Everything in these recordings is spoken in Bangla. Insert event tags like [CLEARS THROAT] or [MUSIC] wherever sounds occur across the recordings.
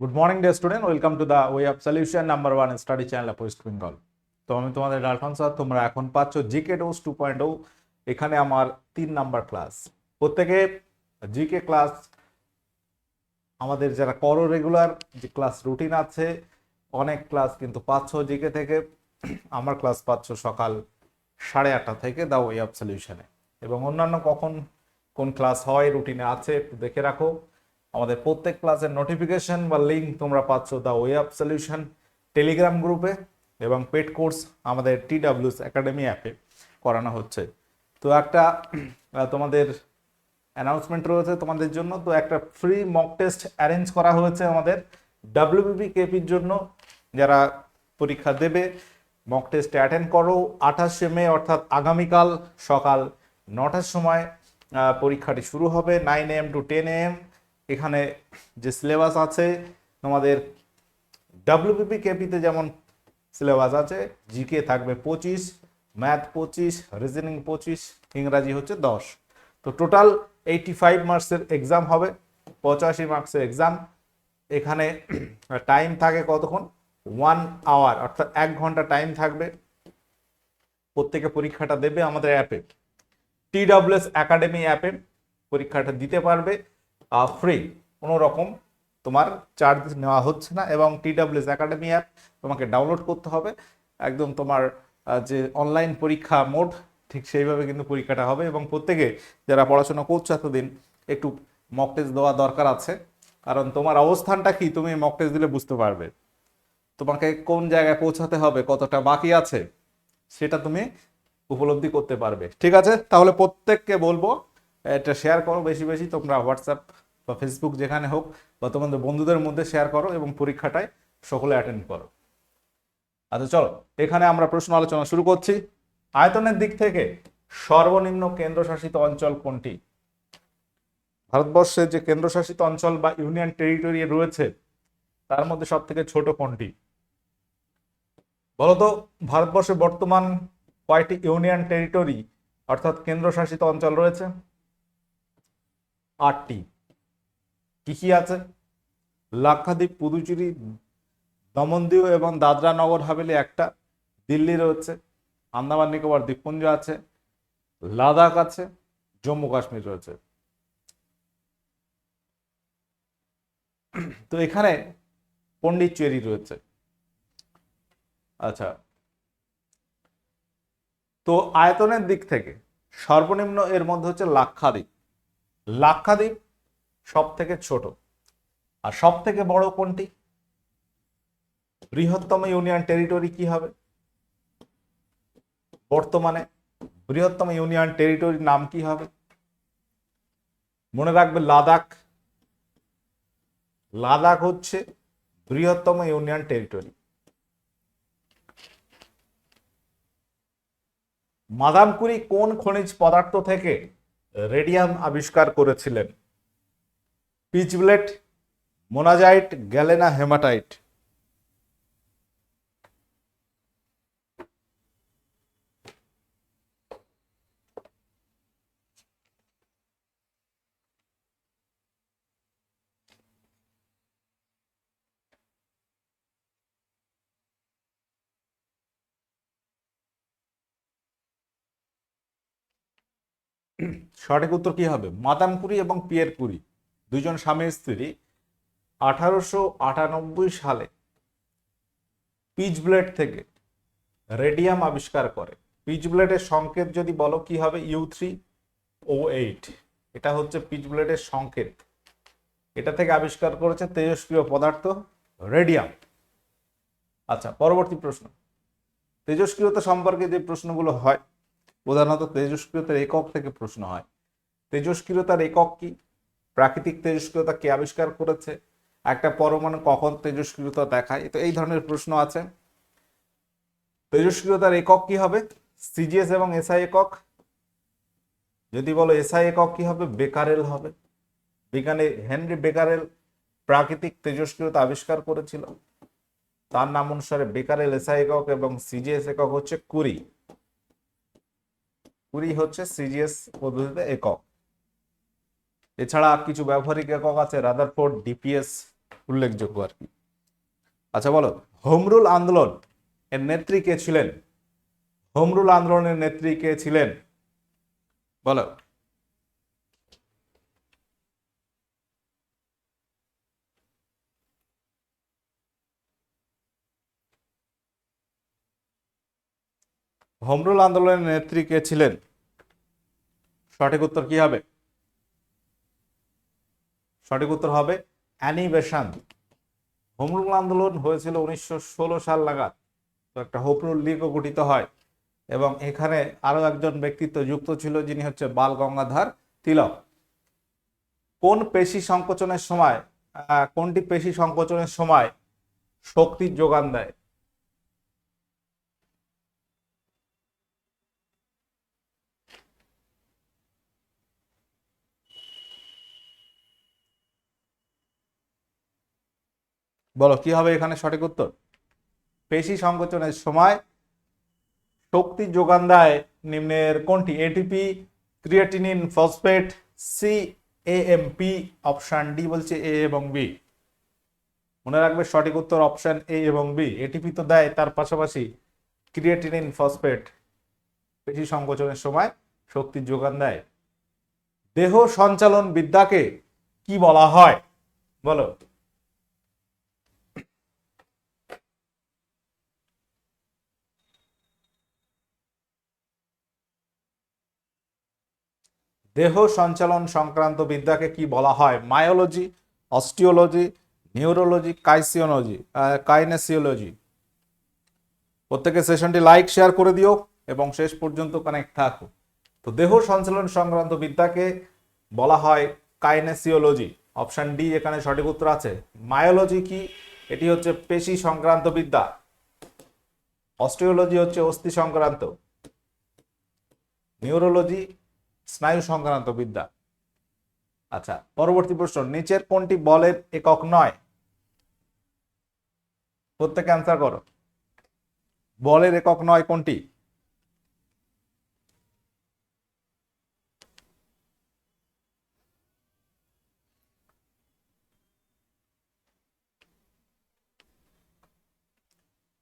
Good morning dear student welcome to the way of solution number one study channel West Bengal তো আমি তোমাদের ডালফান স্যার তোমরা এখন পাচ্ছ জিকে ডোজ টু পয়েন্ট এখানে আমার তিন নাম্বার ক্লাস প্রত্যেকে জিকে ক্লাস আমাদের যারা করো রেগুলার যে ক্লাস রুটিন আছে, অনেক ক্লাস কিন্তু পাচ্ছ জিকে থেকে। আমার ক্লাস পাচ্ছ সকাল সাড়ে আটটা থেকে দ্য ওয়ে অফ সলিউশনে এবং অন্যান্য কখন কোন ক্লাস হয় রুটিনে আছে, একটু দেখে রাখো। আমাদের প্রত্যেক ক্লাসের নোটিফিকেশন বা লিঙ্ক তোমরা পাচ্ছ the way of solution Telegram গ্রুপে এবং পেড কোর্স আমাদের টি ডাব্লিউস একাডেমি অ্যাপে করানো হচ্ছে। তো একটা তোমাদের অ্যানাউন্সমেন্ট রয়েছে তোমাদের জন্য। তো একটা ফ্রি মক টেস্ট অ্যারেঞ্জ করা হয়েছে আমাদের ডাব্লিউবিপি কেপির জন্য। যারা পরীক্ষা দেবে মক টেস্ট অ্যাটেন্ড করো আঠাশে মে, অর্থাৎ আগামীকাল সকাল নটার সময় পরীক্ষাটি শুরু হবে nine AM to ten AM এখানে যে সিলেবাস আছে, তোমাদের ডাব্লিউবিপি কেপিতে যেমন সিলেবাস আছে জিকে থাকবে পঁচিশ ম্যাথ পঁচিশ রিজনিং পঁচিশ, ইংরাজি হচ্ছে দশ। তো টোটাল এইটি ফাইভ মার্কসের এক্সাম হবে, পঁচাশি মার্কসের এক্সাম এখানে [CLEARS THROAT] টাইম থাকে কতক্ষণ? ওয়ান আওয়ার অর্থাৎ এক ঘণ্টা টাইম থাকবে। প্রত্যেকে পরীক্ষাটা দেবে আমাদের অ্যাপে টি ডাব্লিউএস একাডেমি অ্যাপে পরীক্ষাটা দিতে পারবে। ফ্রি কোনো রকম তোমার চার্জ নেওয়া হচ্ছে না এবং টি ডাব্লিউএস একাডেমি অ্যাপ তোমাকে ডাউনলোড করতে হবে। একদম তোমার যে অনলাইন পরীক্ষা মোড ঠিক সেইভাবে কিন্তু পরীক্ষাটা হবে এবং প্রত্যেকে যারা পড়াশোনা করছ এতদিন, একটু মক টেস্ট দেওয়া দরকার আছে। কারণ তোমার অবস্থানটা কি, তুমি মক টেস্ট দিলে বুঝতে পারবে। তোমাকে কোন জায়গায় পৌঁছাতে হবে, কতটা বাকি আছে, সেটা তুমি উপলব্ধি করতে পারবে। ঠিক আছে? তাহলে প্রত্যেককে বলব, এটা শেয়ার করো বেশি বেশি, তোমরা হোয়াটসঅ্যাপ বা ফেসবুক যেখানে হোক বা তোমাদের বন্ধুদের মধ্যে শেয়ার করো এবং পরীক্ষাটায় সকলে অ্যাটেন্ড করো। আচ্ছা চলো, এখানে আমরা প্রশ্ন আলোচনা শুরু করছি। আয়তনের দিক থেকে সর্বনিম্ন কেন্দ্রশাসিত অঞ্চল কোনটি? ভারতবর্ষের যে কেন্দ্রশাসিত অঞ্চল বা ইউনিয়ন টেরিটরি রয়েছে, তার মধ্যে সব থেকে ছোট কোনটি? বলতো, ভারতবর্ষে বর্তমান কয়টি ইউনিয়ন টেরিটরি অর্থাৎ কেন্দ্রশাসিত অঞ্চল রয়েছে? আটটি। কি কি আছে? লাক্ষাদ্বীপ, পুদুচেরি দমনদ্বীপ এবং দাদরা নগর হাভেলি একটা। দিল্লি রয়েছে আন্দামান নিকোবর দ্বীপপুঞ্জ আছে, লাদাখ আছে, জম্মু কাশ্মীর রয়েছে। তো এখানে পন্ডিচেরি রয়েছে। আচ্ছা। তো আয়তনের দিক থেকে সর্বনিম্ন এর মধ্যে হচ্ছে লাক্ষাদ্বীপ। লাক্ষাদ্বীপ সব থেকে ছোট। আর সব থেকে বড় কোনটি? বৃহত্তম ইউনিয়ন টেরিটরি কি হবে? বর্তমানে বৃহত্তম ইউনিয়ন টেরিটরির নাম কি হবে? মনে রাখবে লাদাখ। লাদাখ হচ্ছে বৃহত্তম ইউনিয়ন টেরিটরি। মাদাম কুরি কোন খনিজ পদার্থ থেকে রেডিয়াম আবিষ্কার করেছিলেন? Pitchblende monazite galena haematite. সঠিক উত্তর কি হবে? মাদাম কুরি এবং পিয়ের কুরি দুইজন স্বামী স্ত্রী আঠারোশো আটানব্বই সালে পিচ ব্লেড থেকে রেডিয়াম আবিষ্কার করে। পিচ ব্লেডের সংকেত যদি বলো কি হবে? U three O eight. এটা হচ্ছে পিচ ব্লেডের সংকেত। এটা থেকে আবিষ্কার করেছে তেজস্ক্রিয় পদার্থ রেডিয়াম। আচ্ছা পরবর্তী প্রশ্ন। তেজস্ক্রিয়তা সম্পর্কে যে প্রশ্নগুলো হয়, প্রধানত তেজস্ক্রিয়তার একক থেকে প্রশ্ন হয়। তেজস্ক্রিয়তার একক কি? প্রাকৃতিক তেজস্ক্রিয়তা কে আবিষ্কার করেছে? একটা পরমাণু কখন তেজস্ক্রিয়তা দেখায়? তো এই ধরনের প্রশ্ন আছে। তেজস্ক্রিয়তার একক কি হবে? সিজিএস এবং এসআই একক? যদি বলো এসআই একক কি হবে? বেকারেল হবে। বিজ্ঞানী হেনরি বেকারেল প্রাকৃতিক তেজস্ক্রিয়তা আবিষ্কার করেছিল। তার নাম অনুসারে বেকারেল এসআই একক এবং সিজিএস একক হচ্ছে কুড়ি। কুড়ি হচ্ছে সিজিএস পদ্ধতিতে একক। এছাড়া কিছু ব্যবহারিক একক আছে রাদারফোর্ড ডিপিএস উল্লেখযোগ্য আর কি। আচ্ছা বলো হোমরুল আন্দোলন এর নেত্রী কে ছিলেন? হোমরুল আন্দোলনের নেত্রী কে ছিলেন? বলো। হোমরুল আন্দোলনের নেত্রী কে ছিলেন? সঠিক উত্তর কি হবে? সঠিক উত্তর হবে অ্যানিমেশন হোমরুল আন্দোলন হয়েছিল উনিশশো ষোলো সাল নাগাদ। তো একটা হোমরুল লীগও গঠিত হয় এবং এখানে আরও একজন ব্যক্তিত্ব যুক্ত ছিল যিনি হচ্ছে বাল গঙ্গাধর তিলক। কোন পেশি সংকোচনের সময় কোনটি পেশি সংকোচনের সময় শক্তির যোগান দেয়? বলো, কি হবে এখানে সঠিক উত্তর? পেশি সংকোচনের সময় শক্তি যোগান দেয় নিম্নের কোনটি? ATP creatinine phosphate C AMP option D বলছে এ এবং বি মনে রাখবে সঠিক উত্তর অপশন এ এবং বি এটিপি তো দেয়, তার পাশাপাশি ক্রিয়েটিনিন ফসফেট পেশি সংকোচনের সময় শক্তির যোগান দেয়। দেহ সঞ্চালন বিদ্যাকে কি বলা হয়? বলো। দেহ সঞ্চালন সংক্রান্ত বিদ্যাকে কি বলা হয়? Myology, osteology, neurology, kinesiology kinesiology. প্রত্যেকে সেশনটি লাইক, শেয়ার করে দিও এবং শেষ পর্যন্ত কানেক্ট থাকো। তো দেহ সঞ্চালন সংক্রান্ত বিদ্যাকে বলা হয় কাইনেসিওলজি। অপশন ডি এখানে সঠিক উত্তর আছে। মায়োলজি কি? এটি হচ্ছে পেশি সংক্রান্ত বিদ্যা। অস্টিওলজি হচ্ছে অস্থি সংক্রান্ত। নিউরোলজি স্নায়ু সংক্রান্ত বিদ্যা। আচ্ছা পরবর্তী প্রশ্ন, নিচের কোনটি বলের একক নয়? প্রত্যেকে অ্যান্সার করো। বলের একক নয় কোনটি?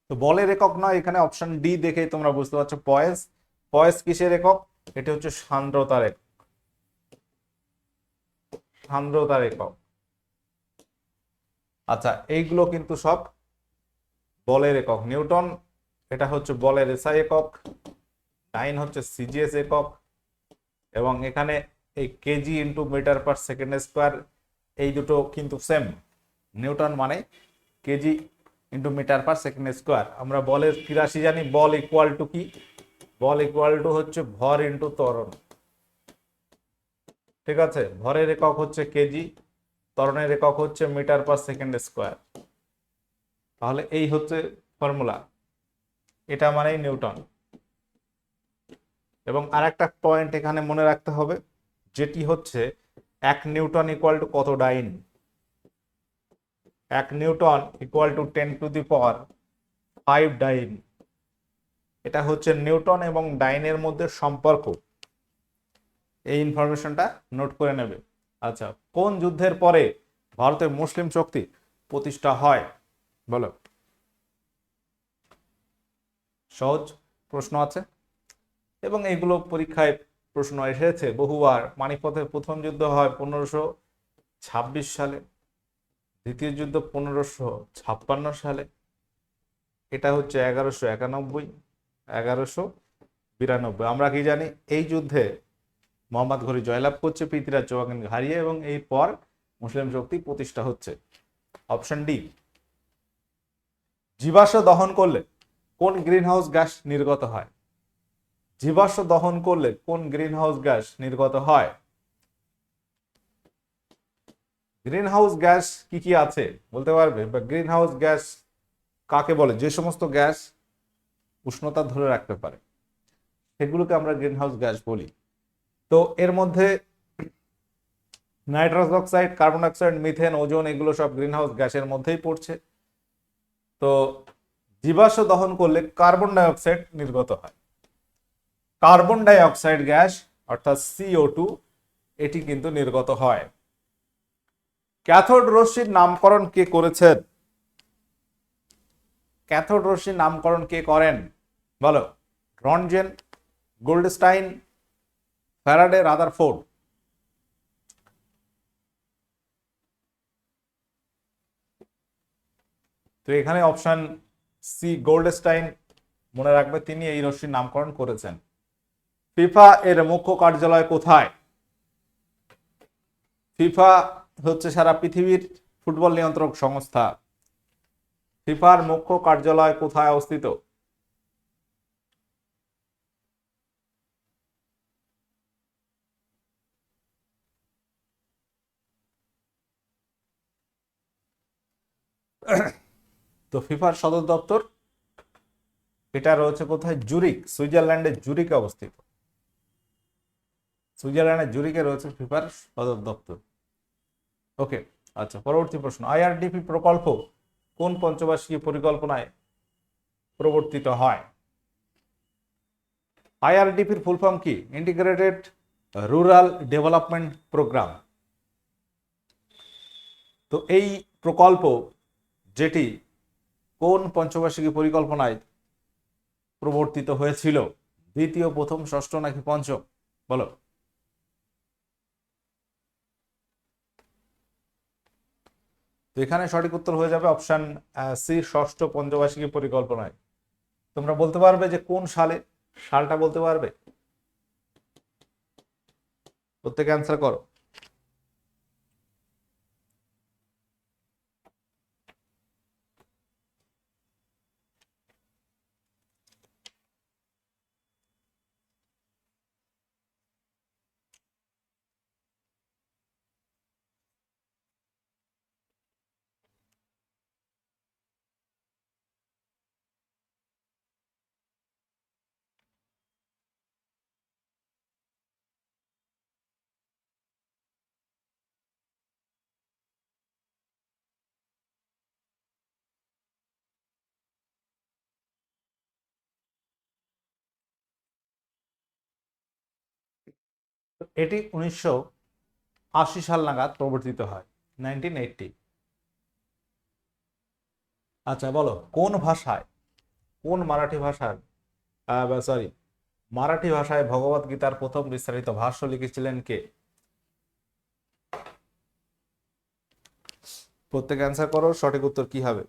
তো বলের একক নয়, এখানে অপশন ডি দেখে তোমরা বুঝতে পারছ পয়েস পয়েস কিসের একক? এটি হচ্ছে সান্দ্রতার একক। সান্দ্রতার একক। আচ্ছা এইগুলো কিন্তু সব বলের একক। নিউটন, এটা হচ্ছে বলের এসআই একক, টাইন হচ্ছে সিজিএস একক, এবং এখানে এই KG into metre per second square, এই দুটো কিন্তু সেম। নিউটন মানে KG into metre per second square. আমরা বলের তিরাশি জানি? বল ইকুয়াল টু কি? বল ইকুয়াল টু হচ্ছে ভর ইন্টু ত্বরণ। ঠিক আছে? ভরের একক হচ্ছে কেজি ত্বরণের একক হচ্ছে মিটার পার সেকেন্ড স্কোয়ার তাহলে এই হচ্ছে ফর্মুলা এটা মানেই নিউটন। এবং আরেকটা পয়েন্ট এখানে মনে রাখতে হবে, যেটি হচ্ছে এক নিউটন ইকুয়াল টু কত ডাইন? এক newton equal to ten to the power five dyne. এটা হচ্ছে নিউটন এবং ডাইনের মধ্যে সম্পর্ক। এই ইনফরমেশনটা নোট করে নেবে। আচ্ছা কোন যুদ্ধের পরে ভারতের মুসলিম শক্তি প্রতিষ্ঠা হয়? বলো। সহজ প্রশ্ন আছে। এবং এগুলো পরীক্ষায় প্রশ্ন এসেছে বহুবার। মানিপথের প্রথম যুদ্ধ হয় পনেরোশো ছাব্বিশ সালে, দ্বিতীয় যুদ্ধ পনেরোশো ছাপ্পান্ন সালে, এটা হচ্ছে এগারোশো একানব্বই। এগারোশো বিরানব্বই। আমরা কি জানি, এই যুদ্ধে মোহাম্মদ ঘড়ি জয়লাভ করছে পৃথিরাজ চৌহানকে হারিয়ে এবং এই পর মুসলিম শক্তি প্রতিষ্ঠা হচ্ছে। অপশন ডি, জীবাশ্ম দহন করলে কোন গ্রিনহাউস গ্যাস নির্গত হয়? জীবাশ্ম দহন করলে কোন গ্রিনহাউস গ্যাস নির্গত হয়? গ্রিনহাউস গ্যাস কি কি আছে বলতে পারবে? বা গ্রিনহাউস গ্যাস কাকে বলে? যে সমস্ত গ্যাস উষ্ণতা ধরে রাখতে পারে। সেগুলোকে আমরা গ্রিনহাউস গ্যাস বলি। তো এর মধ্যে nitrous oxide, carbon dioxide, methane, ozone এগুলো সব গ্রিনহাউস গ্যাসের মধ্যেই পড়ছে। তো জীবাশ্ম দহন করলে কার্বন ডাইঅক্সাইড নির্গত হয়। কার্বন ডাইঅক্সাইড গ্যাস, অর্থাৎ সিও টু এটি কিন্তু নির্গত হয়। ক্যাথোড রশ্মির নামকরণ কে করেছেন? ক্যাথোড রশ্মির নামকরণ কে করেন? বলো। Roentgen Goldstein, Faraday, Rutherford. তো এখানে অপশন সি, গোল্ডস্টাইন। মনে রাখবে তিনি এই রশ্মির নামকরণ করেছেন। ফিফা এর মুখ্য কার্যালয় কোথায়? ফিফা হচ্ছে সারা পৃথিবীর ফুটবল নিয়ন্ত্রক সংস্থা। ফিফার মুখ্য কার্যালয় কোথায় অবস্থিত? তো ফিফার সদর দপ্তর, এটা রয়েছে কোথায়? জুরিক সুইজারল্যান্ডের জুরিকে অবস্থিত। সুইজারল্যান্ডের জুরিকে রয়েছে ফিফার সদর দপ্তর। ওকে আচ্ছা পরবর্তী প্রশ্ন। আইআরডিপি প্রকল্প কোন পঞ্চবার্ষিকী পরিকল্পনায় প্রবর্তিত হয়? আইআরডিপির ফুল ফর্ম কি? ইন্টিগ্রেটেড রুরাল ডেভেলপমেন্ট প্রোগ্রাম তো এই প্রকল্প যেটি কোন পঞ্চবার্ষিকী পরিকল্পনায় প্রবর্তিত হয়েছিল? দ্বিতীয়, প্রথম, ষষ্ঠ নাকি পঞ্চম? বলো। এখানে সঠিক উত্তর হয়ে যাবে অপশান সি ষষ্ঠ পঞ্চবার্ষিকী পরিকল্পনায়। তোমরা বলতে পারবে যে কোন সালে, সালটা বলতে পারবে? প্রত্যেকে অ্যান্সার করো। এটি উনিশশো আশি সাল নাগাদ প্রবর্তিত হয় নাইনটিন এইটটি আচ্ছা বলো, কোন ভাষায়, কোন মারাঠি ভাষার সরি মারাঠি ভাষায় ভগবত গীতার প্রথম বিস্তারিত ভাষ্য লিখেছিলেন কে? প্রত্যেক অ্যান্সার করো, সঠিক উত্তর কি হবে?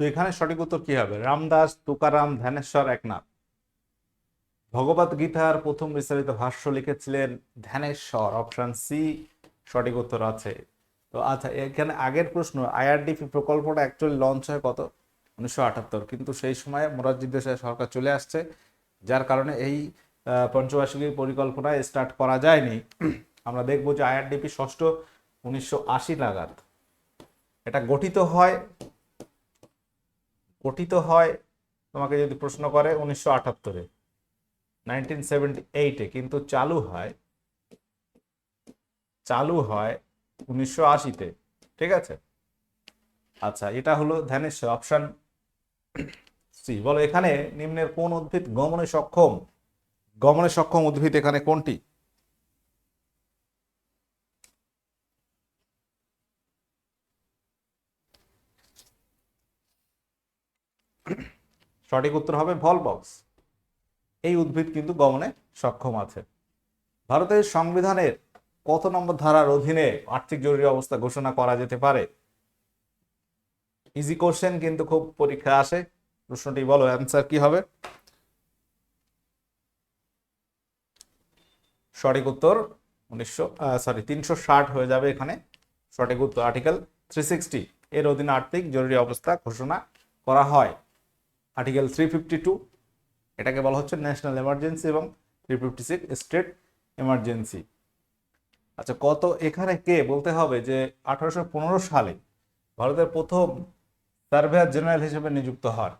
তো এখানে সঠিক উত্তর কি হবে? রামদাস, তুকারাম, ধ্যানেশ্বর, একনাথ। ভগবত গীতার প্রথম বিস্তারিত ভাষ্য লিখেছিলেন ধ্যানেশ্বর, অপশন সি, সঠিক উত্তর আছে। তো আচ্ছা এখানে আগের প্রশ্ন আইআরডিপি প্রকল্পটা অ্যাকচুয়ালি লঞ্চ হয় কত? উনিশশো আটাত্তর। কিন্তু সেই সময় মোরারজি দেশাই সরকার চলে আসছে, যার কারণে এই পঞ্চবার্ষিকী পরিকল্পনায় স্টার্ট করা যায়নি। আমরা দেখব যে আইআরডিপি ষষ্ঠ, উনিশশো আশি নাগাদ। এটা গঠিত হয় গঠিত হয়, তোমাকে যদি প্রশ্ন করে উনিশশো আটাত্তরে নাইনটিন সেভেন্টি এইটে কিন্তু চালু হয় চালু হয় উনিশশো আশিতে, ঠিক আছে? আচ্ছা এটা হলো ধ্যানেশ্বর অপশন সি বলো, এখানে নিম্নের কোন উদ্ভিদ গমনে সক্ষম? গমনে সক্ষম উদ্ভিদ এখানে কোনটি? সঠিক উত্তর হবে ভল বক্স এই উদ্ভিদ কিন্তু গমনে সক্ষম আছে। ভারতের সংবিধানের কত নম্বর ধারার অধীনে আর্থিক জরুরি অবস্থা ঘোষণা করা যেতে পারে? ইজি কোশ্চেন কিন্তু খুব পরীক্ষা আসে। প্রশ্নটি বলো অ্যান্সার কি হবে? সঠিক উত্তর উনিশশো সরি তিনশো ষাট হয়ে যাবে এখানে। সঠিক উত্তর আর্টিকেল থ্রি সিক্সটি এর অধীনে আর্থিক জরুরি অবস্থা ঘোষণা করা হয়। আর্টিকেল থ্রি ফিফটি টু এটাকে বলা হচ্ছে ন্যাশনাল এমার্জেন্সি এবং three fifty six state emergency আচ্ছা কত এখানে কে বলতে হবে যে আঠারোশো পনেরো সালে ভারতের প্রথম সার্ভেয়ার জেনারেল হিসেবে নিযুক্ত হন?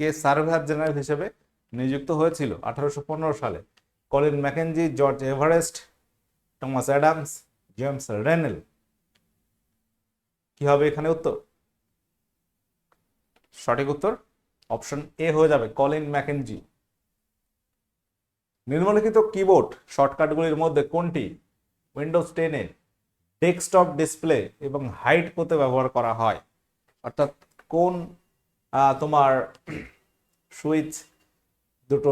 কে সার্ভেয়ার জেনারেল হিসেবে নিযুক্ত হয়েছিল আঠারোশো পনেরো সালে? Colin Mackenzie, George Everest Thomas Adams, James Rennell. কি হবে এখানে উত্তর? সঠিক উত্তর? অপশন এ হয়ে যাবে কলিন ম্যাকেনজি। নিম্নলিখিত কিবোর্ড শর্টকাটগুলির মধ্যে কোনটি? উইন্ডোজ টেনে ডেস্কটপ ডিসপ্লে এবং হাইট করতে ব্যবহার করা হয়। অর্থাৎ কোন তোমার সুইচ দুটো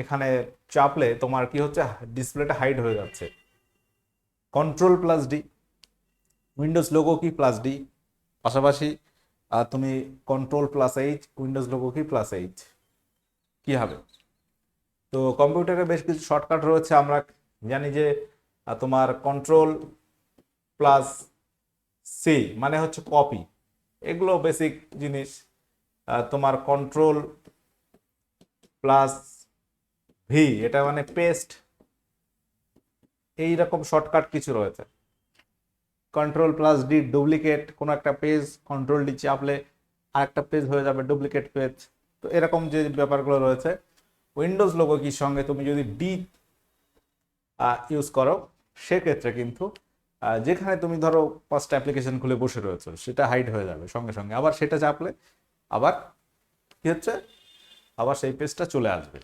এখানে চাপলে তোমার কি হচ্ছে? ডিসপ্লেটা হাইট হয়ে যাচ্ছে। Control plus D. Windows logo key plus D পাশাপাশি তুমি control plus H Windows logo key plus H কী হবে? তো কম্পিউটারে বেশ কিছু শর্টকাট রয়েছে, আমরা জানি যে তোমার কন্ট্রোল প্লাস সি মানে হচ্ছে কপি এগুলো বেসিক জিনিস। তোমার কন্ট্রোল প্লাস ভি এটা মানে পেস্ট এই রকম শর্টকাট কিছু রয়েছে। কন্ট্রোল প্লাস ডি ডুপ্লিকেট কোনো একটা পেজ কন্ট্রোল ডি চাপলে আরেকটা পেজ হয়ে যাবে ডুপ্লিকেট পেজ তো এরকম যে ব্যাপারগুলো রয়েছে উইন্ডোজ লোগো কির সঙ্গে তুমি যদি ডি ইউজ করো, সেক্ষেত্রে কিন্তু যেখানে তুমি ধরো পাঁচটা অ্যাপ্লিকেশন খুলে বসে রয়েছে, সেটা হাইড হয়ে যাবে সঙ্গে সঙ্গে। আবার সেটা চাপলে আবার কি হচ্ছে? আবার সেই পেজটা চলে আসবে।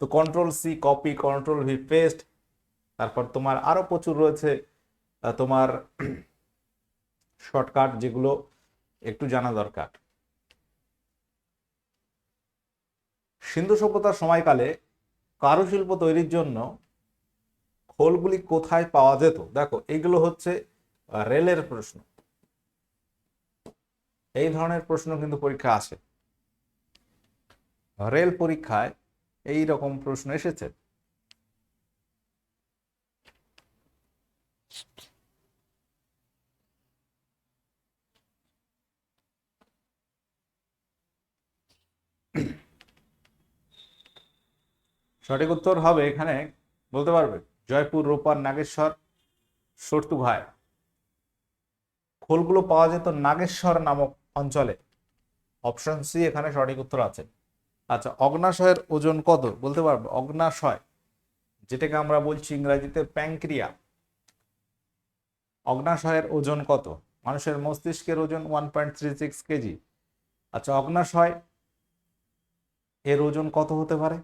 তো control C copy control V paste তারপর তোমার আরও প্রচুর রয়েছে তোমার শর্টকাট যেগুলো একটু জানা দরকার। সিন্ধু সভ্যতার সময়কালে কারুশিল্প তৈরির জন্য খোলগুলি কোথায় পাওয়া যেত? দেখো, এইগুলো হচ্ছে রেলের প্রশ্ন। এই ধরনের প্রশ্ন কিন্তু পরীক্ষা আসে। রেল পরীক্ষায় এই রকম প্রশ্ন এসেছে। সঠিক উত্তর হবে এখানে, বলতে পারবে, জয়পুর রোপার নাগেশ্বর সর্তুঘায় খোলগুলো পাওয়া যেত নাগেশ্বর নামক অঞ্চলে। অপশন সি এখানে সঠিক উত্তর আছে। আচ্ছা অগ্নাশয়ের ওজন কত? বলতে পারবে, অগ্নাশয়, যেটাকে আমরা বলছি ইংরাজিতে প্যাংক্রিয়া। অগ্নাশয়ের ওজন কত? মানুষের মস্তিষ্কের ওজন one point three six KG. আচ্ছা অগ্নাশয়, এর ওজন কত হতে পারে?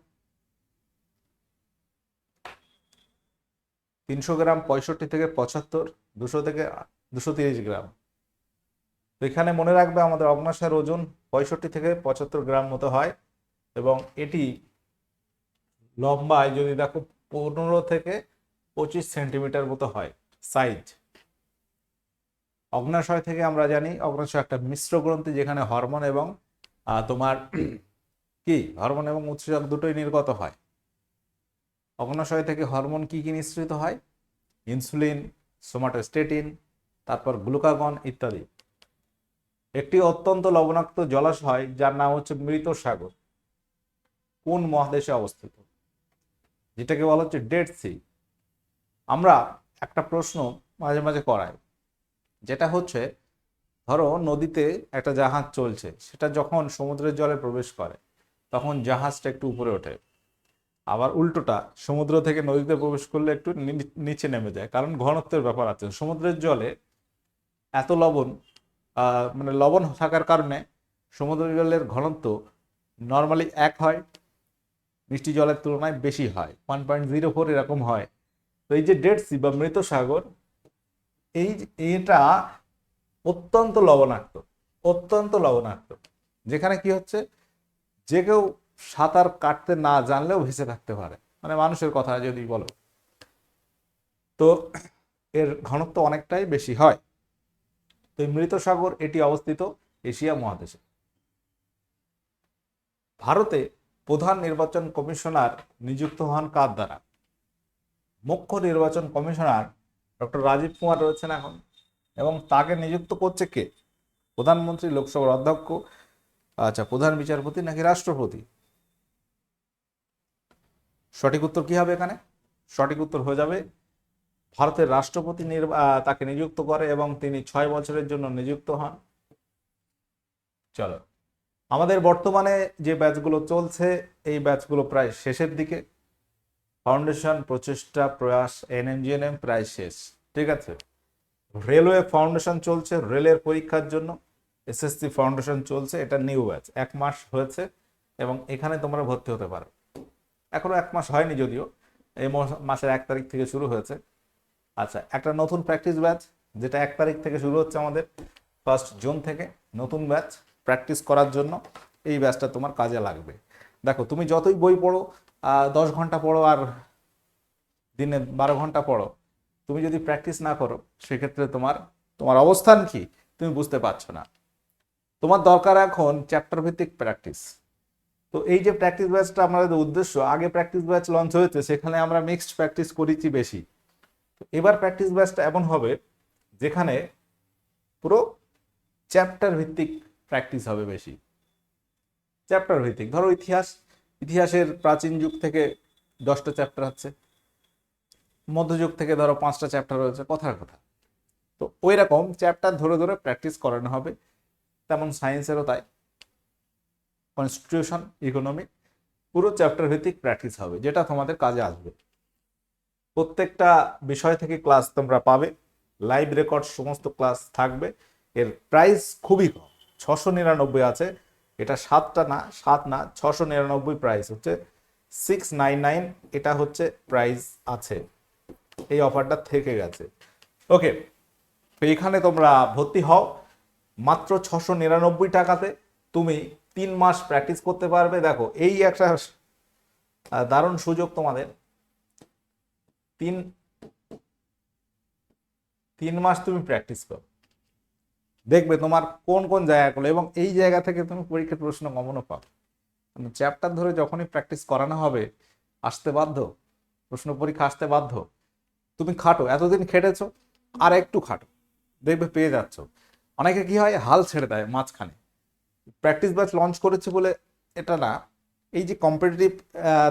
তিনশো গ্রাম পঁয়ষট্টি থেকে পঁচাত্তর, দুশো থেকে দুশো তিরিশ গ্রাম। তো এখানে মনে রাখবে আমাদের অগ্নাশয়ের ওজন পঁয়ষট্টি থেকে পঁচাত্তর গ্রাম মতো হয় এবং এটি লম্বায় যদি দেখো পনেরো থেকে পঁচিশ সেন্টিমিটার মতো হয় সাইজ। অগ্নাশয় থেকে আমরা জানি অগ্নাশয় একটা মিশ্র গ্রন্থি যেখানে হরমোন এবং তোমার কি হরমোন এবং উৎসেচক দুটোই নির্গত হয়। অগ্নাশয় থেকে হরমোন কি কি নিঃসৃত হয়? ইনসুলিন, সোমাটোস্টেটিন, তারপর গ্লুকাগন ইত্যাদি। একটি অত্যন্ত লবণাক্ত জলাশয় যার নাম হচ্ছে মৃত সাগর। কোন মহাদেশে অবস্থিত? যেটাকে বলা হচ্ছে ডেড সি। আমরা একটা প্রশ্ন মাঝে মাঝে করাই, যেটা হচ্ছে, ধরো নদীতে একটা জাহাজ চলছে, সেটা যখন সমুদ্রের জলে প্রবেশ করে, তখন জাহাজটা একটু উপরে ওঠে। আবার উল্টোটা, সমুদ্র থেকে নদীতে প্রবেশ করলে একটু নিচে নেমে যায়। কারণ ঘনত্বের ব্যাপার আছে। সমুদ্রের জলে এত লবণ মানে লবণ থাকার কারণে সমুদ্র জলের ঘনত্ব নর্মালি এক হয়, মিষ্টি জলের তুলনায় বেশি হয়। ওয়ান পয়েন্ট জিরো ফোর এরকম হয়। তো এই যে ডেড সি বা মৃত সাগর, এই এটা অত্যন্ত লবণাক্ত অত্যন্ত লবণাক্ত। যেখানে কি হচ্ছে? যে কেউ সাঁতার কাটতে না জানলেও ভেসে থাকতে পারে। মানে মানুষের কথা যদি বলো। তো এর ঘনত্ব অনেকটাই বেশি হয়। তো মৃত সাগর, এটি অবস্থিত এশিয়া মহাদেশে। ভারতে প্রধান নির্বাচন কমিশনার নিযুক্ত হন কার দ্বারা? মুখ্য নির্বাচন কমিশনার ডক্টর রাজীব কুমার রয়েছেন এখন। এবং তাকে নিযুক্ত করছে কে? প্রধানমন্ত্রী লোকসভার অধ্যক্ষ আচ্ছা প্রধান বিচারপতি নাকি রাষ্ট্রপতি? সঠিক উত্তর কি হবে এখানে? সঠিক উত্তর হয়ে যাবে, ভারতের রাষ্ট্রপতি তাকে নিযুক্ত করে এবং তিনি ছয় বছরের জন্য নিযুক্ত হন। চলো, আমাদের বর্তমানে যে ব্যাচগুলো চলছে, এই ব্যাচগুলো প্রায় শেষের দিকে। ফাউন্ডেশন প্রচেষ্টা, প্রয়াস, এনএমজিএনএম প্রায় শেষ, ঠিক আছে? রেলওয়ে ফাউন্ডেশন চলছে রেলের পরীক্ষার জন্য, এসএসসি ফাউন্ডেশন চলছে, এটা নিউ ব্যাচ, এক মাস হয়েছে এবং এখানে তোমরা ভর্তি হতে পারো। এখনও এক মাস হয়নি যদিও, এই মস- মাসের এক তারিখ থেকে শুরু হয়েছে। আচ্ছা একটা নতুন প্র্যাকটিস ব্যাচ যেটা এক তারিখ থেকে শুরু হচ্ছে আমাদের ফার্স্ট জুন থেকে, নতুন ব্যাচ প্র্যাকটিস করার জন্য এই ব্যাচটা তোমার কাজে লাগবে। দেখো, তুমি যতই বই পড়ো দশ ঘণ্টা পড়ো আর দিনে বারো ঘণ্টা পড়ো, তুমি যদি প্র্যাকটিস না করো, সেক্ষেত্রে তোমার তোমার অবস্থান কি? তুমি বুঝতে পারছ না। তোমার দরকার এখন চ্যাপ্টার ভিত্তিক প্র্যাকটিস তো এই যে প্র্যাকটিস ব্যাচটা আমাদের উদ্দেশ্য, আগে প্র্যাকটিস ব্যাচ লঞ্চ হয়েছে, সেখানে আমরা মিক্সড প্র্যাকটিস করেছি বেশি। তো এবার প্র্যাকটিস ব্যাচটা এমন হবে, যেখানে পুরো চ্যাপ্টার ভিত্তিক প্র্যাকটিস হবে বেশি। চ্যাপ্টার ভিত্তিক, ধরো ইতিহাস, ইতিহাসের প্রাচীন যুগ থেকে দশটা চ্যাপ্টার আছে, মধ্যযুগ থেকে ধরো পাঁচটা চ্যাপ্টার রয়েছে, কথার কথা। তো ওই রকম চ্যাপ্টার ধরে ধরে প্র্যাকটিস করানো হবে, তেমন সায়েন্সেরও তাই। কনস্টিটিউশন ইকোনমি পুরো চ্যাপ্টার ভিত্তিক প্র্যাকটিস হবে, যেটা তোমাদের কাজে আসবে। প্রত্যেকটা বিষয় থেকে ক্লাস তোমরা পাবে লাইভ রেকর্ড সমস্ত ক্লাস থাকবে। এর প্রাইস খুবই কম, ছশো নিরানব্বই আছে, এটা সাতটা না, সাত না, ছশো নিরানব্বই প্রাইস হচ্ছে সিক্স নাইন নাইন এটা হচ্ছে প্রাইস আছে। এই অফারটা থেকে গেছে। ওকে তো এখানে তোমরা ভর্তি হও, মাত্র ছশো নিরানব্বই টাকাতে তুমি তিন মাস প্র্যাকটিস করতে পারবে। দেখো, এই একটা দারুণ সুযোগ তোমাদের। তিন তিন মাস তুমি প্র্যাকটিস করো। দেখবে তোমার কোন কোন জায়গাগুলো এবং এই জায়গা থেকে তুমি পরীক্ষার প্রশ্ন কমনও পাবে চ্যাপ্টার ধরে যখনই প্র্যাকটিস করানো হবে, আসতে বাধ্য, প্রশ্ন পরীক্ষা আসতে বাধ্য, তুমি খাটো, এতদিন খেটেছো, আর একটু খাটো, দেখবে পেয়ে যাচ্ছ। অনেকে কি হয়, হাল ছেড়ে দেয় মাঝখানে। প্র্যাকটিস ব্যাচ লঞ্চ করেছে বলে এটা না। এই যে কম্পিটিটিভ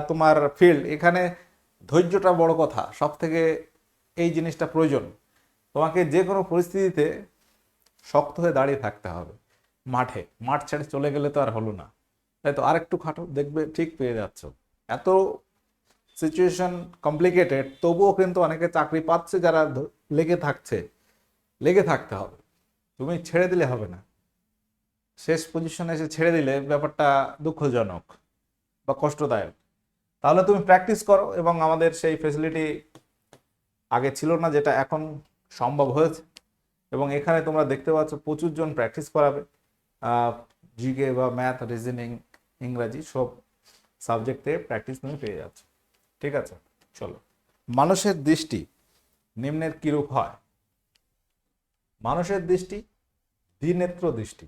তোমার ফিল্ড এখানে ধৈর্যটা বড় কথা সব থেকে এই জিনিসটা প্রয়োজন। তোমাকে যে কোনো পরিস্থিতিতে শক্ত হয়ে দাঁড়িয়ে থাকতে হবে। মাঠে, মাঠ ছেড়ে চলে গেলে তো আর হলো না। তাই তো আরেকটু খাটো, দেখবে ঠিক পেয়ে যাচ্ছ। এত সিচুয়েশন কমপ্লিকেটেড তবুও কিন্তু অনেকে চাকরি পাচ্ছে যারা লেগে থাকছে। লেগে থাকতে হবে। তুমি ছেড়ে দিলে হবে না। শেষ পজিশনে এসে ছেড়ে দিলে ব্যাপারটা দুঃখজনক বা কষ্টদায়ক। তাহলে তুমি প্র্যাকটিস করো এবং আমাদের সেই ফেসিলিটি আগে ছিল না, যেটা এখন সম্ভব হয়েছে। এবং এখানে তোমরা দেখতে পাচ্ছ প্রচুর জন প্র্যাকটিস করাবে। জিকে বা ম্যাথ রিজনিং ইংরাজি সব সাবজেক্টে প্র্যাকটিস তুমি পেয়ে যাচ্ছ। ঠিক আছে? চলো। মানুষের দৃষ্টি নিম্নের কিরূপ হয়? মানুষের দৃষ্টি দ্বিনেত্র দৃষ্টি।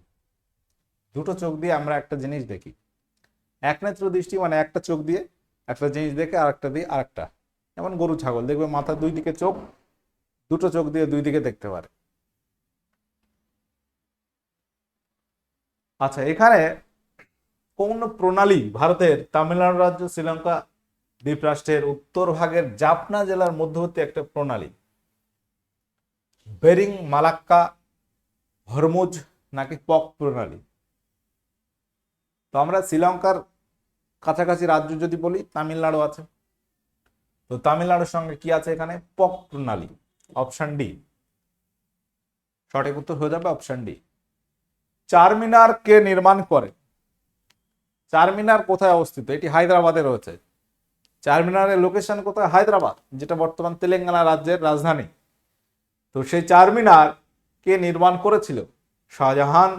দুটো চোখ দিয়ে আমরা একটা জিনিস দেখি। এক নেত্র দৃষ্টি মানে একটা চোখ দিয়ে, একটা জিনিস দেখে আর একটা দিয়ে আরেকটা। যেমন গরু, ছাগল, দেখবে মাথার দুই দিকে চোখ, দুটো চোখ দিয়ে দুই দিকে দেখতে পারে। আচ্ছা এখানে কোন প্রণালী ভারতের তামিলনাড়ু রাজ্য, শ্রীলঙ্কা দ্বীপরাষ্ট্রের উত্তর ভাগের জাপনা জেলার মধ্যবর্তী একটা প্রণালী? বেরিং, মালাক্কা, হরমুজ নাকি পক প্রণালী? তো আমরা শ্রীলঙ্কার কাছাকাছি রাজ্য যদি বলি, তামিলনাড়ু আছে। তো তামিলনাড়ুর সঙ্গে কি আছে এখানে? পক প্রণালী অপশন ডি সঠিক উত্তর হয়ে যাবে অপশন ডি চারমিনার কে নির্মাণ করে? চারমিনার কোথায় অবস্থিত? এটি হায়দ্রাবাদে রয়েছে। চারমিনারের লোকেশন কোথায়? হায়দ্রাবাদ, যেটা বর্তমান তেলেঙ্গানা রাজ্যের রাজধানী। তো সেই চারমিনার কে নির্মাণ করেছিল? শাহজাহান,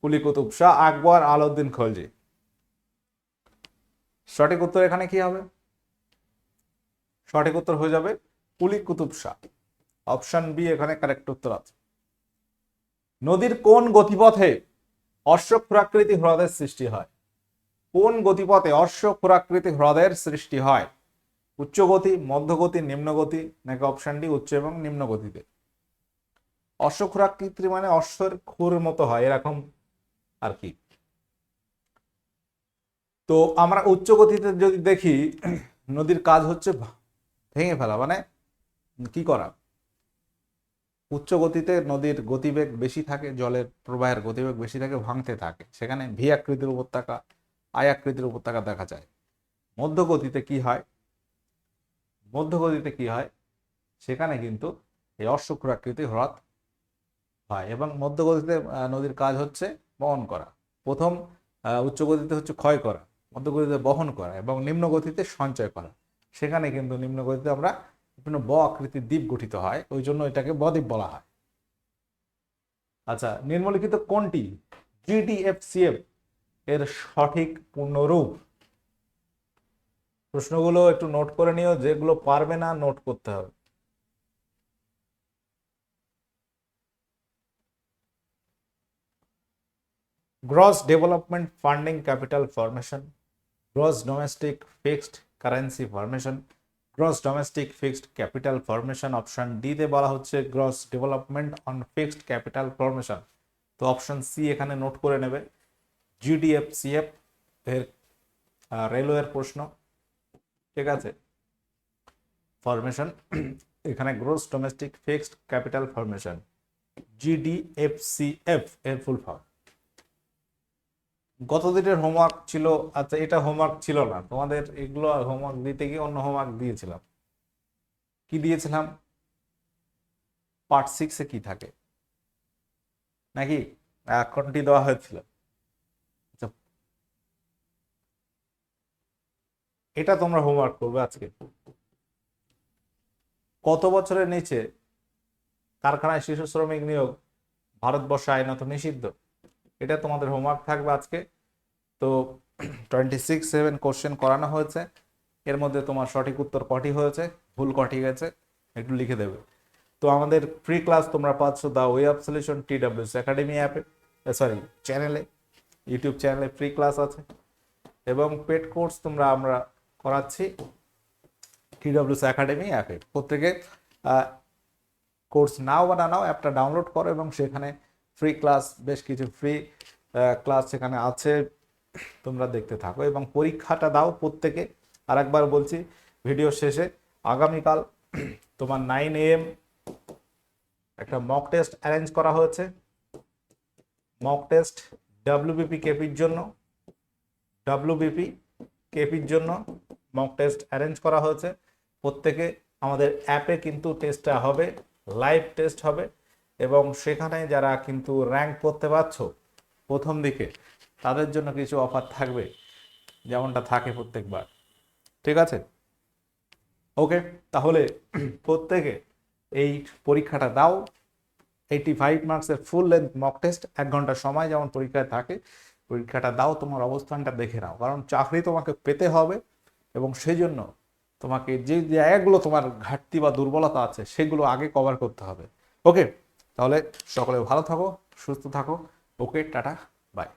কুলিকুতুব শাহ, আকবর আলাউদ্দিন খলজি। সঠিক উত্তর এখানে কি হবে? সঠিক উত্তর হয়ে যাবে কুলি কুতুব শাহ অপশন বি এখানে কারেক্ট উত্তর আছে। নদীর কোন গতিপথে অশ্ব অশ্বক্ষুরাকৃতি হ্রদের সৃষ্টি হয়? কোন গতিপথে অশ্ব অশ্বক্ষুরাকৃতি হ্রদের সৃষ্টি হয়? উচ্চ গতি মধ্যগতি নিম্ন গতি, নাকি অপশন ডি উচ্চ এবং নিম্ন গতিতে? অশ্বক্ষুরাকৃতি মানে অশ্বর খুর মতো হয়, এরকম আর কি। তো আমরা উচ্চ গতিতে যদি দেখি, নদীর কাজ হচ্ছে ভেঙে ফেলা মানে কি করা? উচ্চ গতিতে নদীর গতিবেগ বেশি থাকে, জলের প্রবাহের গতিবেগ বেশি থাকে, ভাঙতে থাকে। সেখানে ভি আকৃতির উপত্যকা আয় আকৃতির উপত্যকা দেখা যায়। মধ্য গতিতে কি হয়? মধ্য গতিতে কি হয়? সেখানে কিন্তু এই অশ্বক্র আকৃতি হ্রদ হয় এবং মধ্য গতিতে নদীর কাজ হচ্ছে বহন করা। প্রথম উচ্চ গতিতে হচ্ছে ক্ষয় করা। মধ্য গতিতে বহন করা এবং নিম্ন গতিতে সঞ্চয় করা। সেখানে কিন্তু নিম্ন গতিতে আমরা বিভিন্ন ব আকৃতির দ্বীপ গঠিত হয়, ওই জন্য এটাকে বদ্বীপ বলা হয়। আচ্ছা নিম্নলিখিত কোনটি? জিডিএফসিএফ এর সঠিক পূর্ণরূপ। প্রশ্নগুলো একটু নোট করে নিও, যেগুলো পারবে না নোট করতে হবে। Gross development funding capital formation gross domestic fixed currency formation gross domestic fixed capital formation option ডিতে বলা হচ্ছে gross development on fixed capital formation তো অপশান সি এখানে নোট করে নেবে। জিডিএফ সিএফ এর রেলওয়ের প্রশ্ন। ঠিক আছে? ফর্মেশন এখানে gross domestic fixed capital formation GDF CF এর ফুল ফর্ম গত দিনের হোমওয়ার্ক ছিল আচ্ছা এটা হোমওয়ার্ক ছিল না। তোমাদের এগুলো হোমওয়ার্ক দিতে গিয়ে অন্য হোমওয়ার্ক দিয়েছিলাম। কি দিয়েছিলাম? পার্ট সিক্সে কি থাকে? নাকি? এখনটি দেওয়া হয়েছিল। আচ্ছা। এটা তোমরা হোমওয়ার্ক করবে আজকে। কত বছরের নিচে কারখানায় শিশু শ্রমিক নিয়োগ ভারতবর্ষে আইনত নিষিদ্ধ? এটা তোমাদের হোমওয়ার্ক থাকবে আজকে। তো টোয়েন্টি সিক্স সেভেন কোশ্চেন করানো হয়েছে। এর মধ্যে তোমার সঠিক উত্তর কটি হয়েছে? ভুল কটি গেছে। একটু লিখে দেবে। তো আমাদের ফ্রি ক্লাস তোমরা পাচ্ছ the web solution T WS academy অ্যাপে সরি চ্যানেলে ইউটিউব চ্যানেলে ফ্রি ক্লাস আছে। এবং পেড কোর্স তোমরা, আমরা করাচ্ছি টি ডাব্লিউস একাডেমি অ্যাপে প্রত্যেকে কোর্স নাও বা না নাও অ্যাপটা ডাউনলোড করো এবং সেখানে ফ্রি ক্লাস বেশ কিছু ফ্রি ক্লাস সেখানে আছে। তোমরা দেখতে থাকো এবং পরীক্ষাটা দাও প্রত্যেকে। আর একবার বলছি ভিডিও শেষে আগামীকাল তোমার নাইন এম একটা মক টেস্ট অ্যারেঞ্জ করা হয়েছে। মক টেস্ট ডাব্লিউবিপি কেপির জন্য ডাব্লিউবিপি কেপির জন্য মক টেস্ট অ্যারেঞ্জ করা হয়েছে। প্রত্যেকে আমাদের অ্যাপে কিন্তু টেস্টটা হবে লাইভ টেস্ট হবে। এবং সেখানে যারা কিন্তু র্যাঙ্ক করতে পারছ প্রথম দিকে, তাদের জন্য কিছু অফার থাকবে। যেমনটা থাকে প্রত্যেকবার। ঠিক আছে? ওকে তাহলে প্রত্যেকে এই পরীক্ষাটা দাও। এইটি ফাইভ মার্কসের ফুল লেন্থ মক টেস্ট এক ঘণ্টা সময় যেমন পরীক্ষায় থাকে, পরীক্ষাটা দাও, তোমার অবস্থানটা দেখে নাও। কারণ চাকরি তোমাকে পেতে হবে এবং সেই জন্য তোমাকে যে জায়গাগুলো তোমার ঘাটতি বা দুর্বলতা আছে, সেগুলো আগে কভার করতে হবে। ওকে তাহলে সকলে ভালো থাকো সুস্থ থাকো। Okay tata bye.